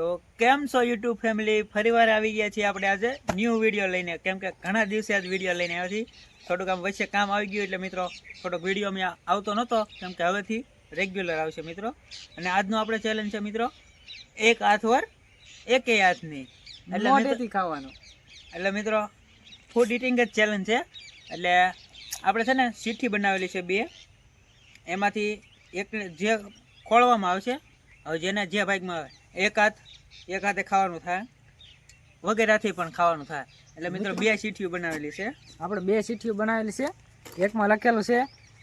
તો કેમ છો યુટ્યુબ ફેમિલી? ફરીવાર આવી ગયા છીએ આપણે આજે ન્યૂ વીડિયો લઈને. કેમ કે ઘણા દિવસે આજ વીડિયો લઈને આવ્યા છીએ. થોડુંક આમ વચ્ચે કામ આવી ગયું એટલે મિત્રો થોડોક વીડિયો મેં આવતો નહોતો. કેમ કે હવેથી રેગ્યુલર આવશે મિત્રો. અને આજનો આપણે ચેલેન્જ છે મિત્રો એક હાથ વર એકેય હાથની. એટલે મોઢેથી ખાવાનું. એટલે મિત્રો ફૂડ ઇટિંગ જ ચેલેન્જ છે. એટલે આપણે છે ને સીઠી બનાવેલી છે બે. એમાંથી એક જે ખોળવામાં આવશે હવે જેને જે ભાગમાં આવે એક હાથ એક હાથે ખાવાનું થાય. વગેરેથી પણ ખાવાનું થાય. એટલે મિત્રો બે સીઠીઓ બનાવેલી છે. આપણે બે સીટીઓ બનાવેલી છે. એકમાં લખેલું છે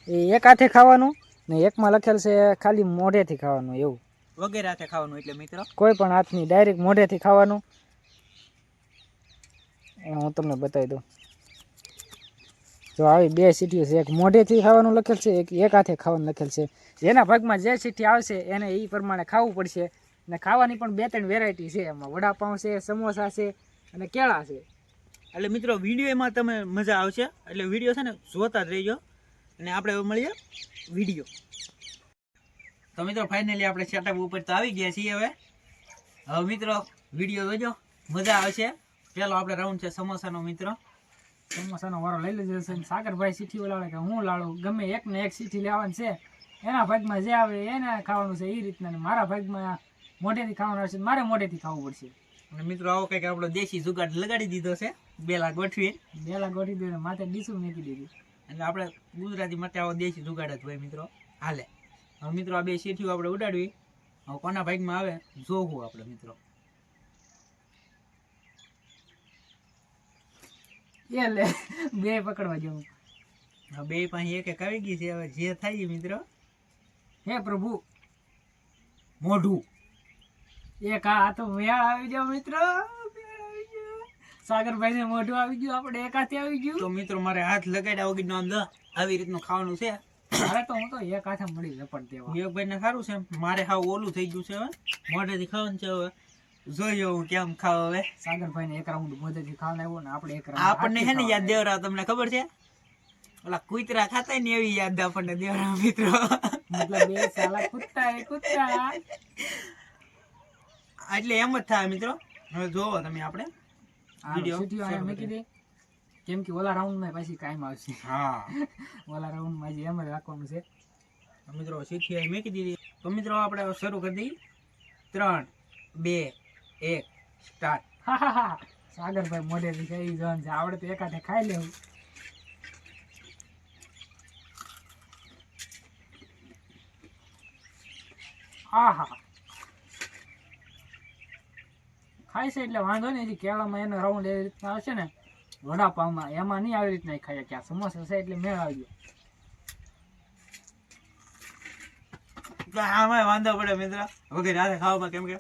એ એક હાથે ખાવાનું ને એકમાં લખેલું છે ખાલી મોઢેથી ખાવાનું એવું. વગેરે હાથે ખાવાનું એટલે મિત્રો. કોઈ પણ હાથની ડાયરેક્ટ મોઢેથી ખાવાનું. હું તમને બતાવી દઉં. જો આવી બે સીટીઓ છે એક મોઢેથી ખાવાનું લખેલ છે એક એક હાથે ખાવાનું લખેલ છે. જેના ભાગમાં જે સીટી આવશે એને એ પ્રમાણે ખાવું પડશે. ને ખાવાની પણ બે ત્રણ વેરાયટી છે. એમાં વડાપાઉં છે સમોસા છે અને કેળા છે. એટલે મિત્રો વિડીયોમાં તમે મજા આવશે. એટલે વીડિયો છે ને જોતા જ રહીજો. અને આપણે હવે મળીએ વીડિયો તો મિત્રો ફાઇનલી આપણે સેટઅપ ઉપર તો આવી ગયા છીએ હવે. હવે મિત્રો વીડિયો જોજો. મજા આવશે. પેલો આપણે રાઉન્ડ છે સમોસાનો મિત્રો. સમોસાનો વારો લઈ લેજો. છે સાગરભાઈ સીઠી લાવે કે હું લાડું ગમે એક ને એક સીઠી લેવાની છે એના ભાગમાં જે આવે એને ખાવાનું છે એ રીતના. મારા ભાગમાં મોઢેથી ખાવાનું આવશે મારે મોઢેથી ખાવું પડશે. અને મિત્રો આવો કંઈક આપણો દેશી જુગાડ લગાડી દીધો છે. બેલા ગોઠવી બેલા ગોઠવી દીધો માથે ડીસું મેકી દીધી. એટલે આપણે ગુજરાતી માટે આવો દેશી જુગાડ જ હોય મિત્રો. હાલે. હવે મિત્રો આ બે સીઠીઓ આપણે ઉડાડવી. હવે કોના ભાગમાં આવે? જોવું આપણે મિત્રો. એ લે બે પકડવા જવું. હવે બે પાસે એક એક આવી ગઈ છે. હવે જે થાય મિત્રો. હે પ્રભુ. મોઢું. એક આ તો મેળ આવી જાવ મિત્ર. સાગરભાઈ ને મોઢું આવી ગયું આપણે એક હાથે આવી ગયું. તો મિત્રો મારે હાથ લગાડ્યા વગર નો અંદર આવી રીતનું ખાવાનું છે. મારે તો હું તો એક હાથે મળી લપટ દેવા. વિવેકભાઈ ને સારું છે મારે હાવ ઓલું થઈ ગયું છે હવે. મોઢેથી ખાવાનું છે હવે. જોઈએ હું કેમ ખાવ હવે. સાગરભાઈ ને એક રાઉન્ડ મોઢેથી ખાવાનું આવ્યો ને આપણે એક રાઉન્ડ આપણને છે ને યાદ દેવરા તમને ખબર છે? ઓલા કૂતરા ખાતા ને એવી યાદ આપણને દેવરા મિત્રો. મતલબ એ સાલા કુત્તા એ કુત્તા એટલે એમ જ થાય મિત્રો. હવે જોવો તમે આપણે. આ વીડિયો કેમ કે ઓલા રાઉન્ડમાં પછી કાયમ આવશે હા. ઓલા રાઉન્ડમાં એમ જ રાખવાનું છે. મિત્રો સીઠી આવી મેકી દીધી. તો મિત્રો આપણે શરૂ કરી દઈએ. ત્રણ બે એક સ્ટાર્ટ હા હા હા. સાગરભાઈ મોઢેથી કઈ જવાનું છે. આપણે તો એકાથે ખાઈ લેવું. હા હા ખાય છે એટલે વાંધો નહીં હજી કેળામાં એનો રાઉન્ડ એવી રીતના આવશે ને વડાપાવમાં એમાં નહીં આવી રીતના ખાય કે આ સમોસા છે એટલે મેળ આવી ગયો. આમાં વાંધો પડે મિત્ર. વગેરે રાતે ખાવામાં કેમ કે?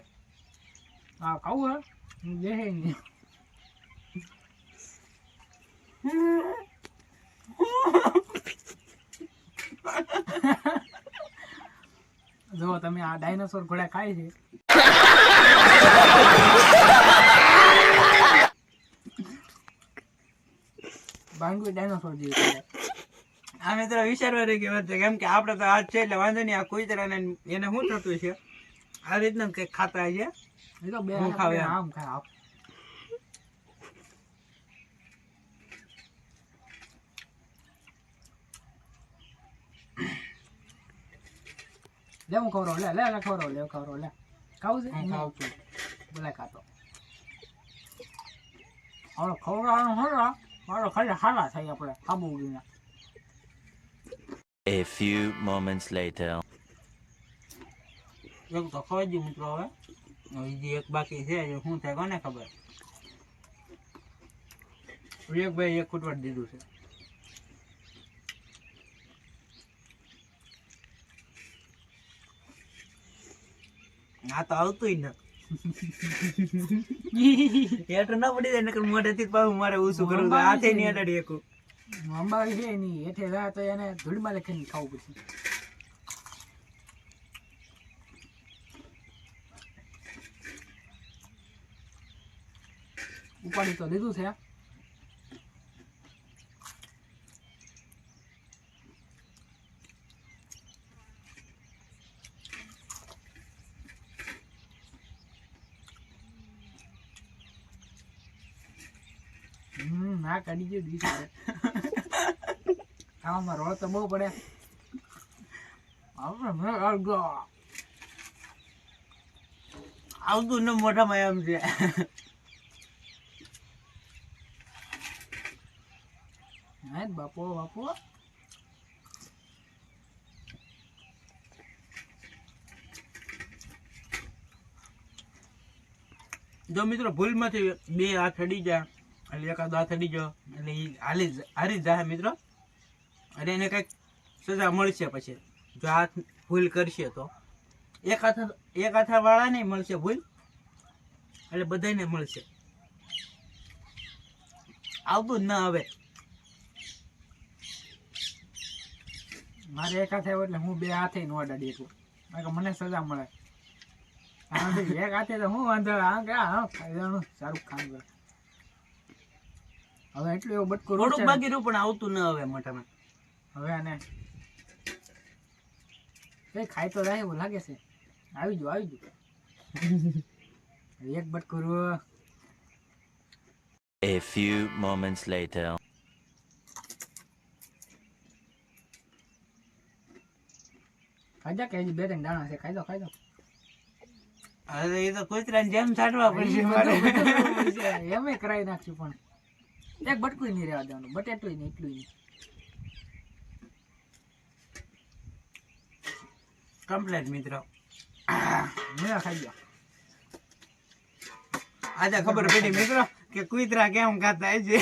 હા ખાવું હે? દેહે નહીં. જો તમે આ ડાયનોસોર ઘોડા ખાય છે. બાંગુ ડાયનોસોર જેવું આ મિત્ર વિચારવા રહી ગયો કેમ કે આપણે તો આ છે એટલે વાંધો નહીં આ કૂતરાને એને શું થતું છે? આ રીતના કંઈક ખાતા છે. એ તો બે હું આમ ખાય આમ. લે હું ખવરો લે લે લે ખવરો લે ખવરો લે. ખાવું છે? હું ખાતો હવે ખવડાવવાનું હોય મારો ખાલી હાલા થાય આપણે Abu ઉગીને A few moments later. એક તો ખવાઈ ગયું મિત્રો હવે. હવે જે એક બાકી છે એ શું થાય કોને ખબર? વિવેકભાઈ એક ખૂટવાડ દીધું છે. આ તો આવતું ન. હેઠ ના પડી જાય નકર મોઢેથી પાછું મારે ઓછું કરવું. હાથે નહીં અડાડી શકું અંબાડી છે એની. હેઠે જાય તો એને ધૂળમાં લખીને ખાવું પછી ઉપાડી તો લીધું છે. કાઢી ગયો દીધું આમાં રોળ તો બહુ પડે. આવતું ને મોટામાં એમ છે. હે બાપો બાપો. જો મિત્રો ભૂલમાંથી બે હાથ અડી જાય. એટલે એકાદ હાથ અડી ગયો એટલે એ હાલી હારી જાય મિત્રો અને એને કંઈક સજા મળશે પછી જો હાથ ભૂલ કરશે તો એક હાથ એક હાથાવાળાને મળશે ભૂલ એટલે બધાને મળશે આવતું જ ના હવે મારે એક હાથે એટલે હું બે હાથે નો અડાડી શકું કારણ કે મને સજા મળે એક હાથે તો હું વાંધો આ કે શાહરુખ ખાન કરે હવે એટલું એવું બટકું થોડુંક બાકી રહ્યું પણ આવતું ન હવે મોટામાં હવે આને કઈ ખાય તો રહે એવું લાગે છે. આવી ગયું આવી ગયું એક બટકું A few moments later. ખાજા કે બે ત્રણ દાણા છે? ખાઈ દો ખાઈ દો. હવે એ તો કૂતરાને જેમ છાંટવા પડશે મારે એમે કરાવી નાખશું પણ. એક બટકું નહીં રહેવા દેવાનું બટેટું નહીં એટલું નહીં. કમ્પ્લેટ મિત્રો. મેળા ખાઈ ગયો આજે ખબર પડી મિત્રો કે કુતરા કેમ ખાતા છે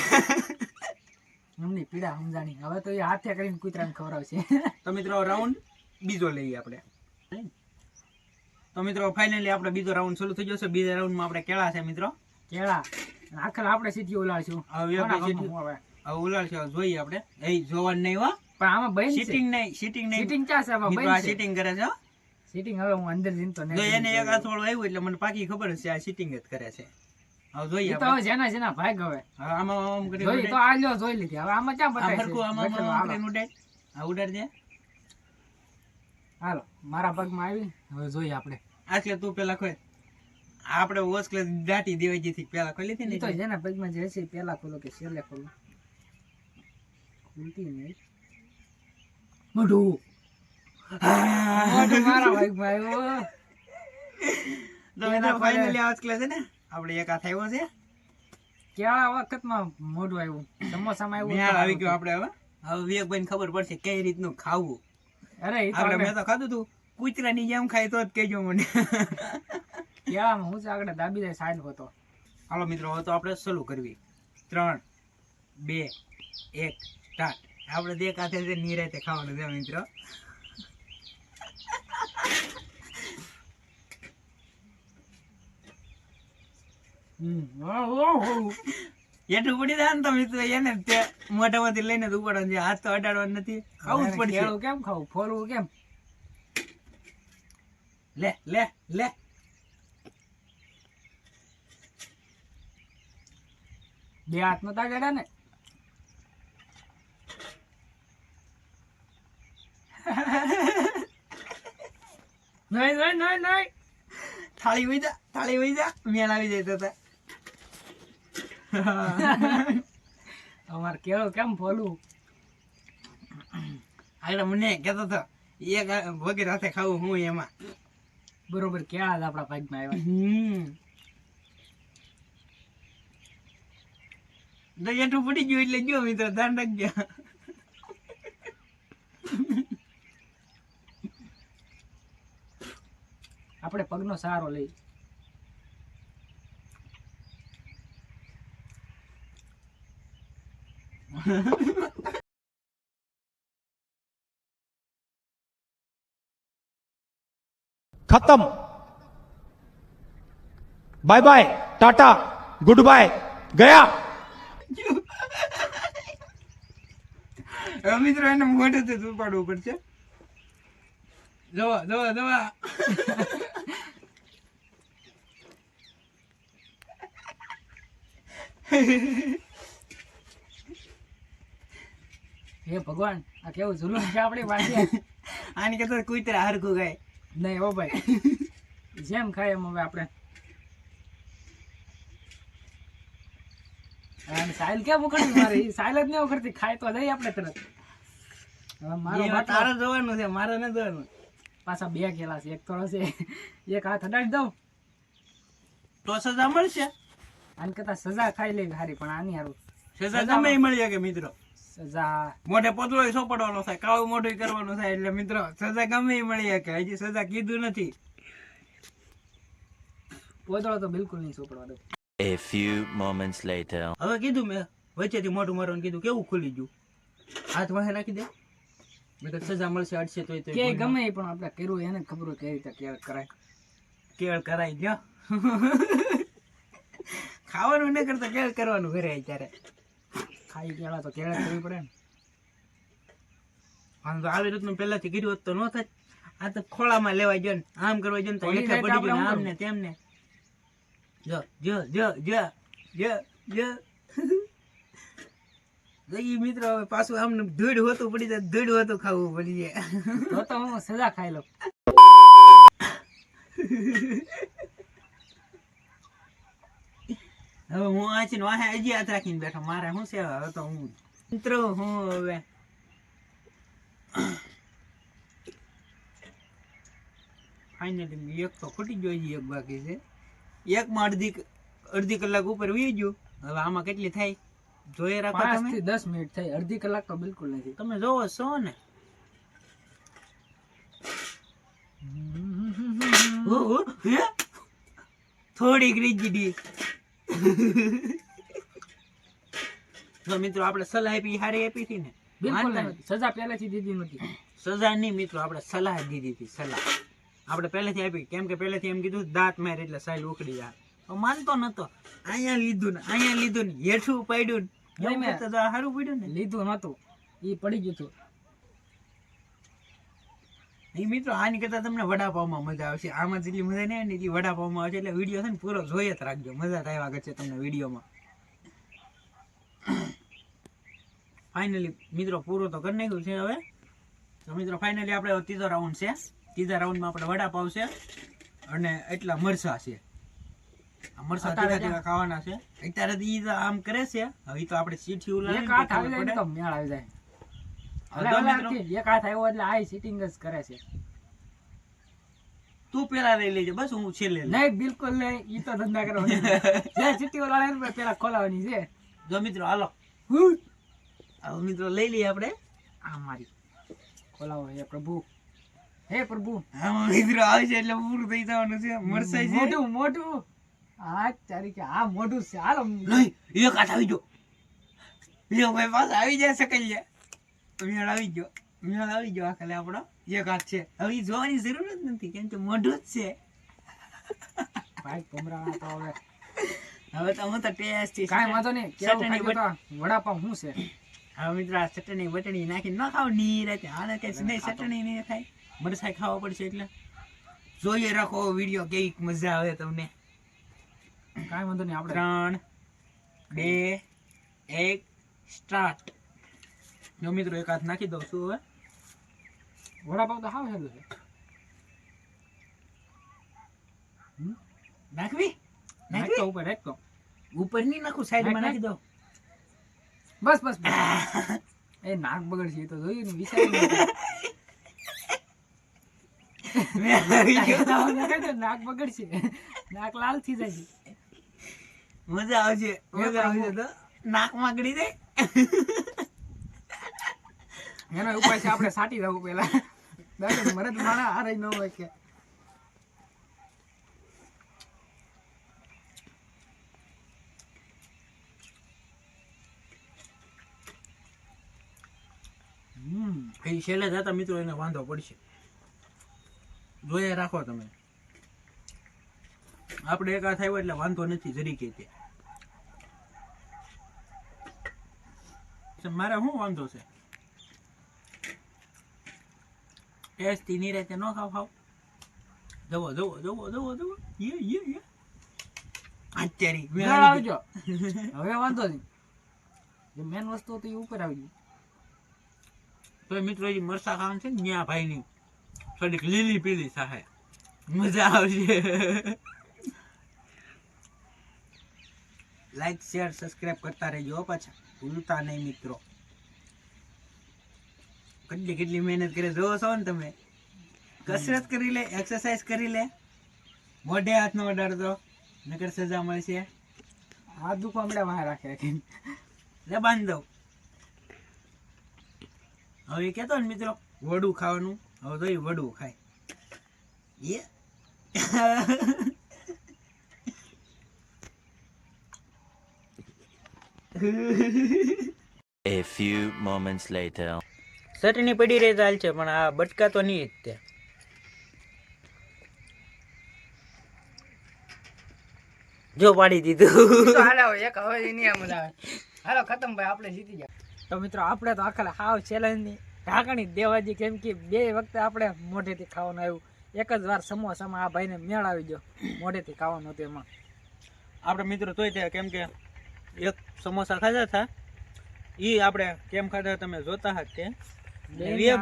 એમની પીડા સમજાણી. હવે તો એ હાથે કરીને કૂતરાને ખવડાવશે. તો મિત્રો રાઉન્ડ બીજો લઈએ આપણે. તો મિત્રો ફાઇનલી આપણે બીજો રાઉન્ડ શરૂ થઈ જશે બીજા રાઉન્ડમાં આપણે કેળા છે મિત્રો. કેળા. આખર આપણે સીધી ઉલાડશું હવે આપણે ભાગમાં જોઈએ આપણે. એ જોવાનું નહીં હો. પણ આમાં બહેન સીટિંગ નહીં સીટિંગ નહીં. સીટિંગ ચા છે? છે. સીટિંગ કરે છે સીટિંગ હવે હું અંદર જઈને તો નહીં એને એક હાથવાળું આવ્યું એટલે મને પાકી ખબર છે આ સીટિંગ જ કરે છે. હવે જોઈએ તો હવે જેના જેના ભાગ હવે. આમાં આમ કરી જોઈ તો આ લ્યો જોઈ લીધી. હવે આમાં ક્યાં બતાય છે? આમાં હાલો. કરીને ઉડાડ આ ઉડાડ દે. હાલો મારા પગમાં આવી. હવે જોઈએ આપણે. આટલે તું પેલા ખોય. આપણે ઓસ્કલે દાટી દેવાઈ જતી પેલા ખોલી હતી ને તો જેના પગમાં જે છે પેલા ખોલો કે છેલ્લે ખોલો. ખુલતી નહીં. મોઢું. મોઢું મારા ભાઈ આવ્યું. તો એના ફાઇનલી ઓસ્કલે છે ને આપણે એક હાથ આવ્યો છે. કેળા વખતમાં મોઢું આવ્યું સમોસામાં આવ્યું મેં આવી ગયો આપણે હવે. હવે વિવેકભાઈને ખબર પડશે કઈ રીતનું ખાવું. અરે આપણે મેં તો ખાધું તું. કૂતરાની જેમ ખાય તો જ કહેજો મને. કેળામાં હું આગળ દાબી દે સાઈન હોતો. હાલો મિત્રો હવે તો આપણે શરૂ કરવી. ત્રણ બે એક સ્ટાર્ટ. આપણે જે એક હાથે છે નિરાતે ખાવાનું છે મિત્રો. એટલું પડી જાય ને તો મિત્રો એને તે મોઢામાંથી લઈને જ ઉપાડવાનું છે. હાથ તો અડાડવાનું નથી. ખાવું જ પડશે. કેમ ખાવું? ફોરવું કેમ? લે લે લે. બે હાથમાં તા ગડા ને? નહીં નહીં નહીં નહીં થાળી વઈ જા થાળી વઈ જા મેલ આવી જાય તો. અમારે કેળું કેમ ફોલું આગળ મને કહેતો હતો એક વગેરે હાથે ખાવું હું એમાં. બરોબર કેળા આપણા ભાગમાં આવ્યા. હમ. દરિયાઠું પડી ગયું એટલે જો મિત્રો ધ્યાન રાખજો આપણે પગનો સહારો લઈ. ખતમ. Bye bye tata good bye ગયા. હવે મિત્રો એને મોઢેથી દૂર પાડવું પડશે. જવા જવા જવા. હે ભગવાન આ કેવું જુલુમ છે આપણી પાસે? આની કરતા કુતરા હરખું ગાય નહીં હો ભાઈ. જેમ ખાય એમ હવે આપણે સાયલ કેમ ઉખડવી મારે? સાયલ જ નહીં ઉખડતી ખાય તો જઈએ આપણે તરત. મારો તારે જોવાનું છે મારે ન જોવાનું. પાછા બે ખેલા છે. એક થોડો છે એક હાથ અડાડી દઉં. તો સજા મળશે? આને કરતા સજા ખાઈ લેવી હારી પણ આની હારું. સજા એ મળી કે મિત્રો. સજા. મોઢે પોતળો સોપડવાનો થાય કાળું મોઢું કરવાનું થાય એટલે મિત્રો સજા ગમે એ મળી શકે. હજી સજા કીધું નથી. પોતળો તો બિલકુલ નહીં સોપડવા દઉં A few moments later. હવે કીધું મેં વચ્ચેથી મોઢું મારવાનું કીધું કેવું ખુલી ગયું? હાથ વાહે નાખી દે. મેં સજા મળશે અડશે તો કે ગમે એ પણ આપણે કર્યું એને ખબર હોય કઈ રીતે કેળ કરાય. કેળ કરાય ગયો ખાવાનું ન કરતા કેળ કરવાનું ઘરે અત્યારે ખાઈ કેળા તો કેળ કરવી પડે ને. આમ તો આવી રીતનું પહેલાથી કીધું હોત તો ન થાય. આ તો ખોળામાં લેવાય ગયો ને આમ કરવા ગયો ને તો પડી ગયું ને આમ ને તેમ ને. જો જો જો જો જો જો જઈ મિત્રો હવે પાછું આમને ધૂળ હોતું પડી જાય ધૂળ હોતું ખાવું પડી જાય. તો તો હું સજા ખાઈ લઉં. હવે હું આચીને વાહે હજી હાથ રાખીને બેઠો મારે શું છે હવે? તો હું મિત્રો હું હવે ફાઇનલી એક તો ખૂટી ગયો એક બાકી છે. એકમાં અડધી અડધી કલાક ઉપર વી ગયું. હવે આમાં કેટલી થાય જોઈ રાખો તમે. થી દસ મિનિટ થાય અડધી કલાક તો બિલકુલ નથી. તમે જોવો છો ને? થોડીક રીજડી. મિત્રો આપણે સલાહ આપી હારી આપી હતી ને? બિલકુલ સજા પહેલાથી દીધી નથી. સજા નહીં મિત્રો આપણે સલાહ દીધી હતી સલાહ. આપણે પહેલેથી આપી કેમ કે પહેલેથી એમ કીધું દાંત માર એટલે સાઈલ ઉકળી જાય. માનતો નતો. અહીંયા લીધું ને અહીંયા લીધું ને હેઠું પડ્યું ને. સારું પડ્યું ને. લીધું નતું. એ પડી ગયું હતું એ મિત્રો આની કરતા તમને વડાપાવમાં મજા આવશે. આમાં જેટલી મજા નહીં ને એટલી વડાપાવમાં આવશે. એટલે વીડિયો છે ને પૂરો જોઈએ જ રાખજો. મજા જ આવ્યા કરશે તમને વિડીયોમાં. ફાઇનલી મિત્રો પૂરો તો કરી નાખ્યું છે હવે. તો મિત્રો ફાઇનલી આપણે ત્રીજો રાઉન્ડ છે. ત્રીજા રાઉન્ડમાં આપણે વડાપાવ છે અને એટલા મરસા છે. મરસા તીખા તીખા ખાવાના છે. અત્યારે ઈ આમ કરે છે. હવે તો આપણે સીઠી ઉલાળીને એક હાથ આવી જાય તો મેળ આવી જાય. હવે હલા તો હલા મિત્રો. થી એક હાથ આવ્યો એટલે આ સિટિંગ જ કરે છે. તું પેલા લઈ લેજે બસ હું છેલ્લે નહીં બિલકુલ નહીં. ઈ તો ધંધા કરવાની જે ચીટી ઓલાડે પેલા ખોલાવાની છે. જો મિત્રો હાલો. હું. મિત્રો લઈ લઈએ આપણે. આ મારી. ખોલાવો હે પ્રભુ. હે પ્રભુ. આમાં મિત્રો આવશે એટલે પૂરું થઈ જવાનું છે. મરસાઈ છે. મોટું મોટું આ તારીખે કે આ મોઢું છે. હાલ નહીં એક હાથ આવી ગયો. લ્યો ભાઈ પાસે આવી જાય શકલ જાય મેળ આવી ગયો. મેળ આવી ગયો આ ખાલી આપણો. એક હાથ છે. હવે જોવાની જરૂર જ નથી કેમ કે મોઢું જ છે. ભાઈ કમરા તો હવે. હવે તો હું તો ટેસ્ટ કાંઈ વાંધો નહીં. ચટણી વડાપાવ શું છે? હવે મિત્રો આ ચટણી બટણી નાખી ન ખાવની રાતે આને કઈ નહીં ચટણી નહીં થાય મરસાઈ ખાવા પડશે એટલે? જોઈએ રાખો વીડિયો કેવી મજા આવે તમને. કાંઈ વાંધો નહીં આપણે ત્રણ બે એક સ્ટાર્ટ જો મિત્રો એક હાથ નાખી દઉં છું હવે. વડાપાવ તો હાવ હેલું છે. નાખવી? નાખ નાખવી? ઉપર નાખ તો. ઉપર નહીં નાખું સાઈડમાં નાખી દઉં. બસ બસ. એ નાક બગડશે એ તો જોયું ને નહોતું. નાક બગડશે. નાક લાલ થઈ જાય મજા આવશે મજા આવશે તો. નાક માગડી દે. એનો ઉપાય છે આપણે સાટી દઉં પેલા દાદા મને તો મારા હારે ન હોય કે. હમ. એ છેલ્લે જતા મિત્રો એને વાંધો પડશે. જોઈએ રાખો તમે. આપણે એકા થયો એટલે વાંધો નથી જરી કે તે મારે શું વાંધો છે? ટેસ્ટી ની રીતે ન ખાવ ખાવ. જવો જવો જવો જવો જવો યે યે યે. આચારી મેં આવજો. હવે વાંધો નહીં. જે મેન વસ્તુ હતી ઉપર આવી ગઈ. તો મિત્રો જે મરસા ખાવાનું છે ન્યા ભાઈ ની થોડીક લીલી પીલી થાય. મજા આવશે. લાઈક શેર સબસ્ક્રાઇબ કરતા રહેજો પાછા. ભૂલતા નહીં મિત્રો. કેટલી કેટલી મહેનત કરે જોવો છો ને તમે? કસરત કરી લે એક્સરસાઇઝ કરી લે. મોઢે હાથ નો અડાડતો નગર સજા મળશે. હાથ દુખો હમણાં વાહ રાખે લે, બાંધ દઉં. હવે કહેતો ને મિત્રો, વડું ખાવાનું. હવે તો એ વડું ખાય. એ A few moments later. ચટણી પડી રહી ચાલ છે પણ આ બટકા તો નહીં જ તે. જો પાડી દીધું. તો હાલો એક હવે એની આમ આવે. હાલો ખતમ ભાઈ આપણે જીતી ગયા. તો મિત્રો આપણે તો આખા હાવ ચેલેન્જની ઢાંકણી દેવાજી કેમ કે બે વખતે આપણે મોઢેથી ખાવાનું આવ્યું. એક જ વાર સમોસામાં આ ભાઈને મેળ આવી ગયો. મોઢેથી ખાવાનું હતું એમાં. આપણે મિત્રો તોય થયા કેમ કે એક સમોસા ખાધા હતા. એ આપણે કેમ ખાધા તમે જોતા હતા તે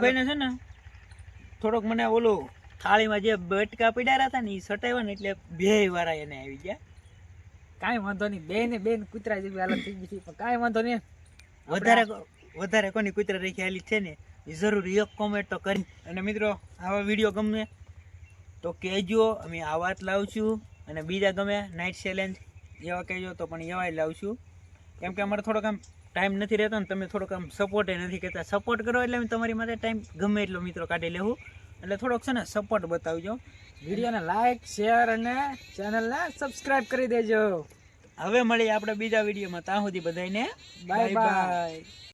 ભાઈને છે ને થોડોક મને ઓલું થાળીમાં જે બટકા પીડારા હતા ને એ સટાવ્યા ને એટલે બે વાળા એને આવી ગયા. કાંઈ વાંધો નહીં. બે ને બેન કૂતરા જેવી હાલત થઈ ગઈ હતી પણ કાંઈ વાંધો નહીં. વધારે વધારે કોની કૂતરા રેખી આલી છે ને? એ જરૂર એક કોમેન્ટ તો કરી. અને મિત્રો આવા વીડિયો ગમે તો કહેજો અમે આવા જ લાવશું. અને બીજા ગમે નાઇટ ચેલેન્જ એવા કહેજો તો પણ એવા લાવશું. કેમ કે અમારે થોડોક આમ ટાઈમ નથી રહેતો ને તમે થોડોક આમ સપોર્ટ નથી કહેતા સપોર્ટ કરો એટલે તમારી માટે ટાઈમ ગમે એટલો મિત્રો કાઢી લેવું. એટલે થોડોક છે ને સપોર્ટ બતાવજો. વિડીયોને લાઇક શેર અને ચેનલને સબસ્ક્રાઇબ કરી દેજો. હવે મળીએ આપણે બીજા વિડીયોમાં ત્યાં સુધી બધાને બાય બાય